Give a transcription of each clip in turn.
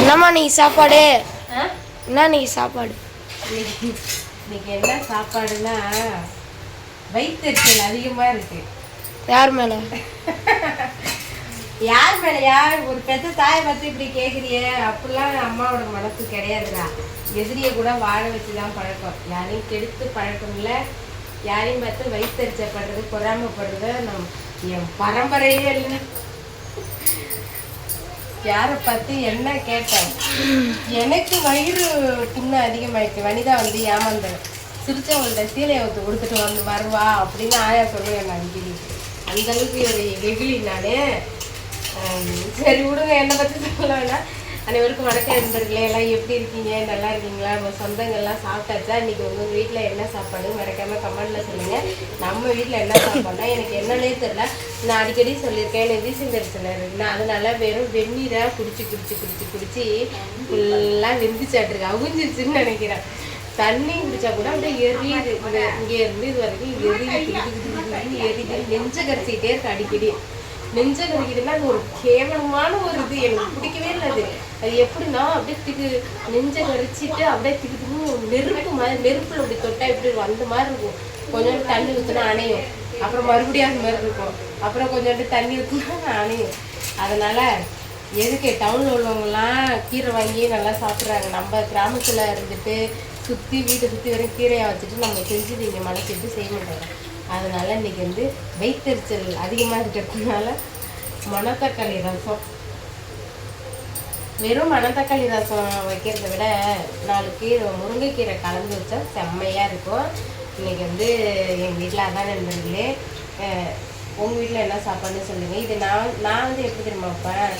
என்னம்மா நீ சாப்பாடு? என்ன நீ சாப்பாடு? இன்னைக்கு என்ன சாப்பாடுனா வயிற்றுச்சல் அதிகமா இருக்கு. யார் மேல? யார் மேல யார் ஒரு பெத்த தாயை பத்தி இப்படி கேக்குறியே. அப்படிலாம் அம்மாவோட மனசு கிடையாதுடா. எதிரிய கூட வாழ வச்சுதான் பழக்கம். யாரையும் கெடுத்து பழக்கம் இல்லை. யாரையும் பார்த்து வயிற்றுச்சப்படுறது பொறாமப்படுறது நம் என் பரம்பரையே இல்லை. யாரை பத்தி என்ன கேட்டேன்? எனக்கு வயிறு புண்ணு அதிகமாயிடுச்சு. வனிதா வந்து ஏமாந்தேன் சிரிச்சவங்கள்ட்ட சீலையை ஊத்து கொடுத்துட்டு வந்து வருவா அப்படின்னு ஆயா சொல்லுவேன் நான் அடிக்கடி. அந்த அளவுக்கு ஒரு வெகுளி நானே. சரி விடுங்க என்னை பத்தி சொல்ல வேணாம் அனைவருக்கும் வணக்கம் நண்பர்களே எல்லாம் எப்படி இருக்கீங்க? நல்லா இருக்கீங்களா? நம்ம சொந்தங்கள்லாம் சாப்பிட்டாச்சா? இன்னைக்கு உங்க வீட்டில் என்ன சாப்பாடு மறக்காம கமெண்ட்ல சொல்லுங்க. நம்ம வீட்டில் என்ன சாப்பாடுனா எனக்கு என்னன்னே தெரில நான் அடிக்கடி சொல்லியிருக்கேன் எனக்கு வீசிந்தரிசனர் நான் அதனால வெறும் வெந்நீரை குடிச்சு குடிச்சு குடிச்சு குடிச்சு ஃபுல்லாக வெந்திச்சாட்டிருக்கு அவுஞ்சிருச்சுன்னு நினைக்கிறேன். தண்ணி குடிச்சா கூட அப்படியே எரியுது. இங்கே இருந்து இது வரைக்கும் எரியுது இது எரியுது. நெஞ்ச கரைச்சிக்கிட்டே இருக்கு அடிக்கடி. நெஞ்ச கறிக்குதுன்னா அது ஒரு கேவலமான ஒரு இது. எனக்கு பிடிக்கவே இல்லை அது. அது எப்படின்னா அப்படியே திக்கு நெஞ்ச கரிச்சிட்டு அப்படியே திக்கு திக்கு நெருப்பு மாதிரி நெருப்புல அப்படி தொட்டா எப்படி இருக்கும்? அந்த மாதிரி இருக்கும். கொஞ்சோண்டு தண்ணி ஊற்றினா அணையும். அப்புறம் மறுபடியும் அந்த மாதிரி இருக்கும். அப்புறம் கொஞ்சோண்டு தண்ணி ஊற்றினா அணையும். அதனால எதுக்கு டவுனில் உள்ளவங்கலாம் கீரை வாங்கி நல்லா சாப்பிட்றாங்க. நம்ம கிராமத்தில் இருந்துட்டு சுற்றி வீட்டை சுற்றி வரைக்கும் கீரையை வச்சுட்டு நம்ம செஞ்சு நீங்கள் மலைச்சிட்டு செய்ய மாட்டாங்க அதனால் இன்னைக்கு வந்து வயிற்றுச்சல் அதிகமாக இருக்கிறதுனால மணத்தக்காளி ரசம். வெறும் மணத்தக்காளி ரசம் வைக்கிறத விட நாலு கீரை முருங்கைக்கீரை கலந்து வச்சா செம்மையாக இருக்கும். இன்னைக்கு வந்து எங்கள் வீட்டில் அதான் நண்பர்களே உங்கள் வீட்டில் என்ன சாப்பாடுன்னு சொல்லுங்கள் இது நான் நான் வந்து எப்படி தெரியுமா வைப்பேன்?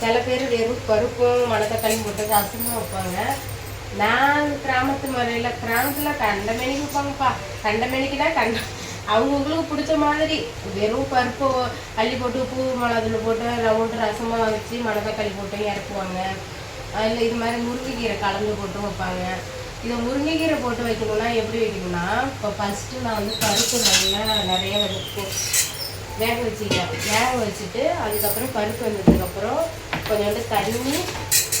சில பேர் வெறும் பருப்பும் மணத்தக்காளியும் போட்டு ரசமும் வைப்பாங்க. நான் கிராமத்து முறையில் கிராமத்தில் கண்டமேனிக்கு வைப்பாங்கப்பா. கண்டமேனிக்கு தான் கண்ட அவங்கவுங்களுக்கு பிடிச்ச மாதிரி. வெறும் பருப்பு அள்ளி போட்டு பூ மிளகுல போட்டு ரவுண்டு ரசமாக வச்சு மணத்தக்காளி போட்டு இறக்குவாங்க. அதில் இது மாதிரி முருங்கைக்கீரை கலந்து போட்டு வைப்பாங்க. இதை முருங்கைக்கீரை போட்டு வைக்கணும்னா எப்படி வைக்கணும்னா இப்போ ஃபஸ்ட்டு நான் வந்து பருப்பு நல்லா நிறைய வந்து வேக வச்சுக்கிறேன். வேக வச்சுட்டு அதுக்கப்புறம் பருப்பு வந்ததுக்கப்புறம் கொஞ்சோண்டு தண்ணி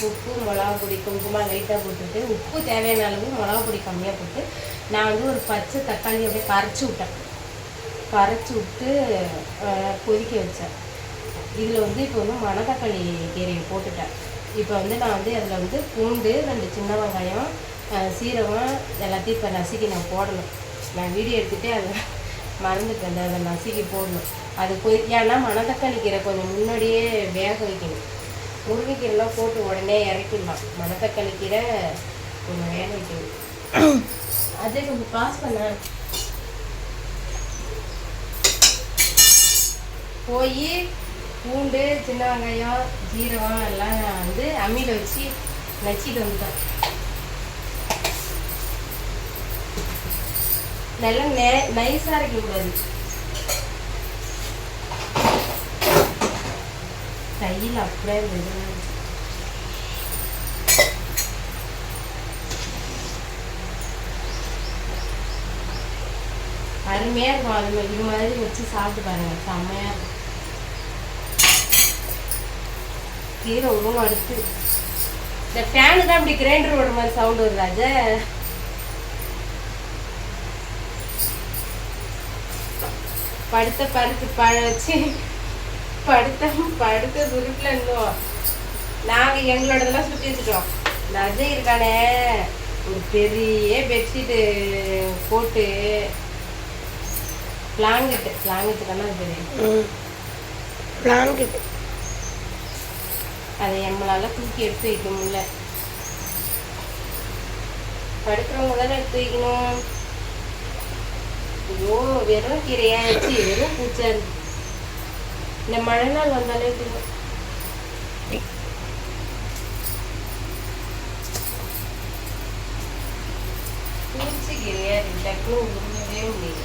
உப்பு மிளகா பொடி குங்குமா லைட்டாக போட்டுட்டு உப்பு தேவையான அளவு மிளகா பொடி கம்மியாக போட்டு நான் வந்து ஒரு பச்சை தக்காளி அப்படியே கரைச்சி விட்டேன். கரைச்சி விட்டு கொதிக்க வச்சேன். இதில் வந்து இப்போ வந்து மணத்தக்காளி கீரையை போட்டுட்டேன். இப்போ வந்து நான் வந்து அதில் வந்து பூண்டு ரெண்டு சின்ன வெங்காயம் சீரகம் எல்லாத்தையும் இப்போ நசுக்கி நான் போடணும். நான் வீடியோ எடுத்துகிட்டே அதை மறந்துட்டேன். அதை நசுக்கி போடணும். அது கொதி ஏன்னா மணத்தக்காளி கீரை கொஞ்சம் முன்னாடியே வேக வைக்கணும். முருங்கைக்கீரைலாம் போட்டு உடனே இறக்கிடலாம். மணத்தக்காளி கீரை கொஞ்சம் வேக வைக்கணும். அதே கொஞ்சம் பாஸ் பண்ண போய் பூண்டு சின்ன வெங்காயம் ஜீரகம் எல்லாம் நான் வந்து அம்மியில் வச்சு நச்சிட்டு வந்துட்டேன். நல்லா நே நைஸாக இருக்கக்கூடாது கையில் அப்படியே விடணும் அருமையாக இருக்கும். அது இது மாதிரி வச்சு சாப்பிட்டு பாருங்க. செம்மையாக இருக்கும். கீரை உருவம் அடுத்து இந்த ஃபேனு தான் இப்படி கிரைண்டர் ஓடுற மாதிரி சவுண்டு வருது அது படுத்த பருத்து பழ வச்சு படுத்த படுத்த துருப்பில் இருந்தோம். நாங்கள் எங்களோடதெல்லாம் சுற்றி வச்சுட்டோம். இந்த அஜய் இருக்கானே. ஒரு பெரிய பெட்ஷீட்டு போட்டு பிளாங்கெட்டு பிளாங்கெட்டு தானே அது? பிளாங்கெட்டு அதை நம்மளால தூக்கி எடுத்து வைக்க முடியல. படுக்கிறவங்க தானே எடுத்து வைக்கணும். ஐயோ வெறும் கீரையாச்சு வெறும் பூச்சா இருக்கு. இந்த மழை நாள் வந்தாலே தெரியும் பூச்சி கீரையா இருக்கு டக்குனு முடியல.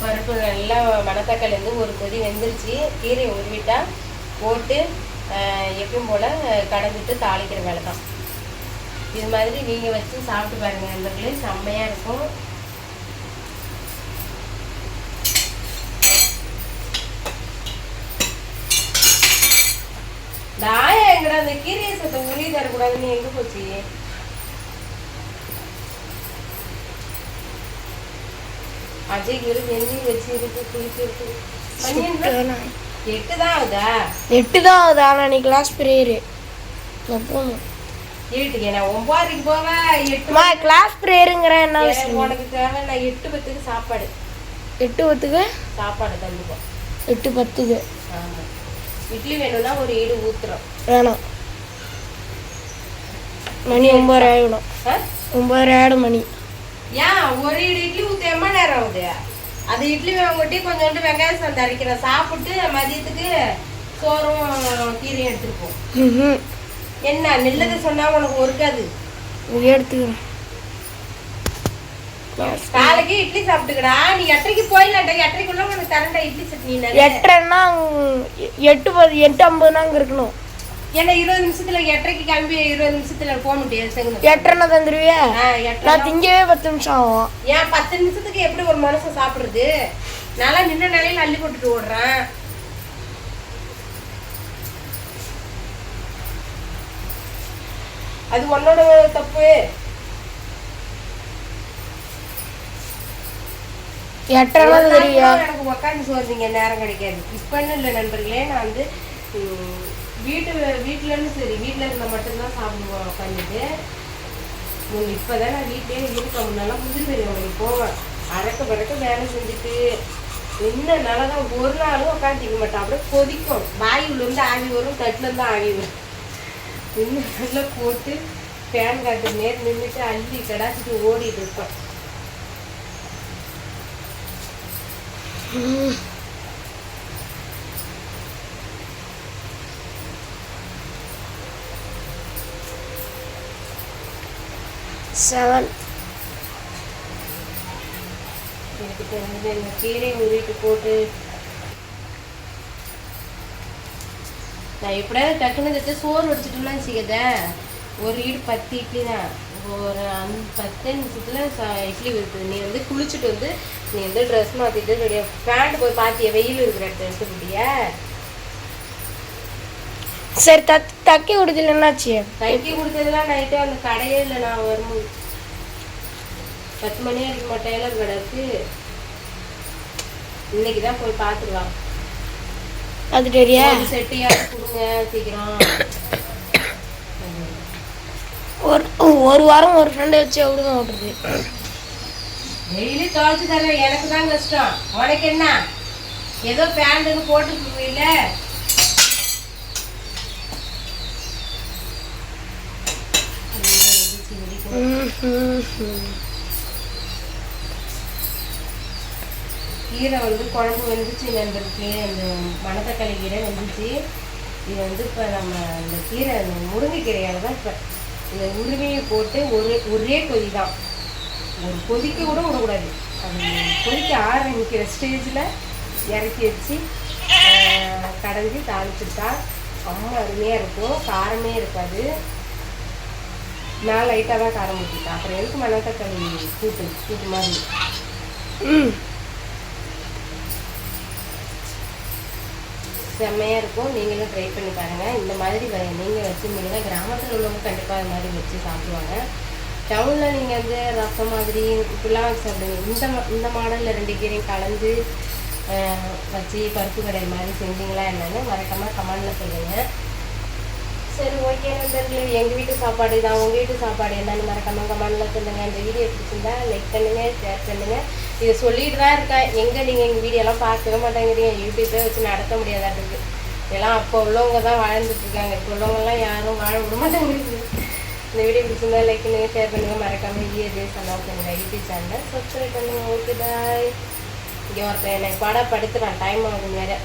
பருப்பு நல்லா மணத்தக்காளி வந்து ஒரு கொதி வெந்துருச்சு. கீரையை உருவிட்டா போட்டு எப்பயும் போல் கடந்துட்டு தாளிக்கிற வேலை தான். இது மாதிரி நீங்கள் வச்சு சாப்பிட்டு பாருங்க நண்பர்களே. செம்மையாக இருக்கும். இந்த எங்க எங்கடா அந்த கீரையை சத்த உருவி தரக்கூடாதுன்னு எங்க போச்சு? அஜய் குரு வெந்தி வச்சு இருக்கு குளிச்சு இருக்கு. மணி எட்டு தான் ஆகுதா எட்டு தான் ஆகுது ஆனால் நீ கிளாஸ் ப்ரேயரு போகணும் இருட்டுக்கு நான் ஒன்பதுக்கு போவேன் எட்டு கிளாஸ் ப்ரேயருங்கிற என்ன உனக்கு தேவை நான் எட்டு பத்துக்கு சாப்பாடு. எட்டு பத்துக்கு? சாப்பாடு தந்துப்போம் எட்டு பத்துக்கு. ஆமா. இட்லி வேணும்னா ஒரு ஈடு ஊத்துறோம். வேணாம். மணி ஒம்பது ஆகிடும் ஆ? ஒம்பது ஆகிடும் மணி. ஏன் ஒரு ஈடு இட்லி ஊத்த எம்மா நேரம் ஆகுது? அது இட்லி வேகட்டி கொஞ்சோண்டு வெங்காயம் சந்தை அரைக்கிறேன். சாப்பிட்டு மதியத்துக்கு சோறும் கீரையும் எடுத்துருப்போம். என்ன நெல்லதை சொன்னா உனக்கு ஒருக்காது. எடுத்துக்கிறேன். காலைக்கு இட்லி சாப்பிட்டுக்கடா. நீ எட்டரைக்கு போயிடலாண்டா எட்டரைக்குள்ள உனக்கு தரண்டா இட்லி சட்னி. எட்டரைன்னா எட்டு எட்டு ஐம்பதுனா அங்கே இருக்கணும். ஏன்னா இருபது நிமிஷத்துல எட்டரைக்கு கிளம்பி இருபது நிமிஷத்துல போக முடியாது எட்டரை நான் திங்கவே பத்து நிமிஷம் ஆகும். ஏன் பத்து நிமிஷத்துக்கு எப்படி ஒரு மனுஷன் சாப்பிடுறது? நல்லா நின்ன நிலையில அள்ளி போட்டுட்டு ஓடுறேன். அது உன்னோட தப்பு. கூட எனக்கு உட்காந்து சோறுங்க நேரம் கிடைக்காது. இப்பன்னு இல்லை நண்பர்களே நான் வந்து வீட்டு வீட்டிலன்னு சரி வீட்டில் இருந்தால் மட்டும்தான் சாப்பிடுவோம் உட்காந்துட்டு இப்பதான் நான் வீட்டிலே இருக்க முன்னெல்லாம் முதிரி பெரியவங்க போவேன். அறக்க பறக்க வேலை செஞ்சுட்டு என்ன தான் ஒரு நாளும் உட்காந்துக்க மாட்டேன். அப்படியே கொதிக்கும். வாயுலேருந்து உள்ள ஆவி வரும் தட்டுல இருந்து ஆவி வரும். இன்னும் நல்லா போட்டு ஃபேன் காட்டு நேர் நின்றுட்டு அள்ளி கடாச்சிட்டு ஓடிட்டு இருப்பேன். செவன் எனக்கு தெரிஞ்சது இந்த கீரை உருவிட்டு போட்டு நான் எப்படியாவது டக்குன்னு தச்சு சோறு வச்சுட்டோம்னா வச்சுக்கத ஒரு ஈடு பத்து இட்லி தான். ஒரு அஞ்சு பத்து நிமிஷத்தில் ச- இட்லி இருக்குது நீ வந்து குளிச்சுட்டு வந்து நீ வந்து ட்ரெஸ் மாற்றிட்டு ரெடியா பேண்ட் போய் பார்த்தியா வெயில் இருக்கிற இடத்த எடுத்து சரி தத் தக்கி கொடுத்துல என்னாச்சு? தைக்கி கொடுத்ததெல்லாம் நைட்டு அந்த கடையே இல்லை நான் வரும்போது. பத்து மணி வரைக்கும் டெய்லர் கடை இருக்கு. இன்னைக்கு தான் போய் பார்த்துக்கலாம். அது தெரியா ஒரு செட்டியாவது கொடுங்க சீக்கிரம். ஒரு ஒரு வாரம் ஒரு ஃப்ரெண்டை வச்சு எவ்வளோ ஓட்டுறது? டெய்லி துவைச்சு தரேன் எனக்கு தான் கஷ்டம். உனக்கு என்ன? ஏதோ பேண்ட்டுன்னு போட்டுக்குவீல்ல ம், கீரை வந்து குழம்பு வந்துச்சு நண்பருக்கு அந்த மணத்தக்காளி கீரை வந்துச்சு. இது வந்து இப்போ நம்ம இந்த கீரை அந்த முருங்கைக்கீரையால் தான் இப்போ இந்த உருவியை போட்டு ஒரு ஒரே கொதி தான். ஒரு கொதிக்க கூட விடக்கூடாது. அது கொதிக்க ஆரம்பிக்கிற ஸ்டேஜில் இறக்கி வச்சு கடைஞ்சி தாளிச்சுட்டா ரொம்ப அருமையாக இருக்கும். காரமே இருக்காது. நான் லைட்டாக தான் காரம் ஊற்றிட்டேன் அப்புறம் எதுக்கு மணத்தக்காளி கூட்டு கூட்டு மாதிரி? செம்மையாக இருக்கும். நீங்களும் ட்ரை பண்ணி பாருங்கள் இந்த மாதிரி நீங்கள் வச்சுருந்தீங்கன்னா கிராமத்தில் உள்ளவங்க கண்டிப்பாக அது மாதிரி வச்சு சாப்பிடுவாங்க. டவுனில் நீங்கள் வந்து ரசம் மாதிரி இப்படிலாம் சாப்பிடுங்க. இந்த இந்த மாடலில் ரெண்டு கீரையும் கலந்து வச்சு பருப்பு கடையில் மாதிரி செஞ்சீங்களா என்னன்னு மறக்காமல் கமெண்டில் சொல்லுங்கள் சரி ஓகே நண்பர்களே எங்கள் வீட்டு சாப்பாடு தான் உங்கள் வீட்டு சாப்பாடு என்னன்னு மறக்காமல் கமெண்டில் சொல்லுங்கள் இந்த வீடியோ பிடிச்சிருந்தா லைக் பண்ணுங்கள் ஷேர் பண்ணுங்கள் இதை சொல்லிட்டு தான் இருக்கேன். எங்கே நீங்கள் எங்கள் வீடியோலாம் பார்க்கவே மாட்டேங்கிறீங்க. யூடியூப்பே வச்சு நடத்த முடியாதா இருக்குது எல்லாம் அப்போ உள்ளவங்க தான் வாழ்ந்துட்டு இருக்காங்க. இப்போ உள்ளவங்கலாம் யாரும் வாழ விட மாட்டேங்கிறீங்க. இந்த வீடியோ பிடிச்சிருந்தா லைக் பண்ணுங்கள் ஷேர் பண்ணுங்கள் மறக்காமல் இஏ சன்னா பண்ணுங்கள் யூடியூப் சேனலை சப்ஸ்கிரைப் பண்ணுங்கள் ஓகே பாய் இங்கே ஒருத்தன் என்னை படம் படுத்துறான். டைம் ஆகும் வேறு.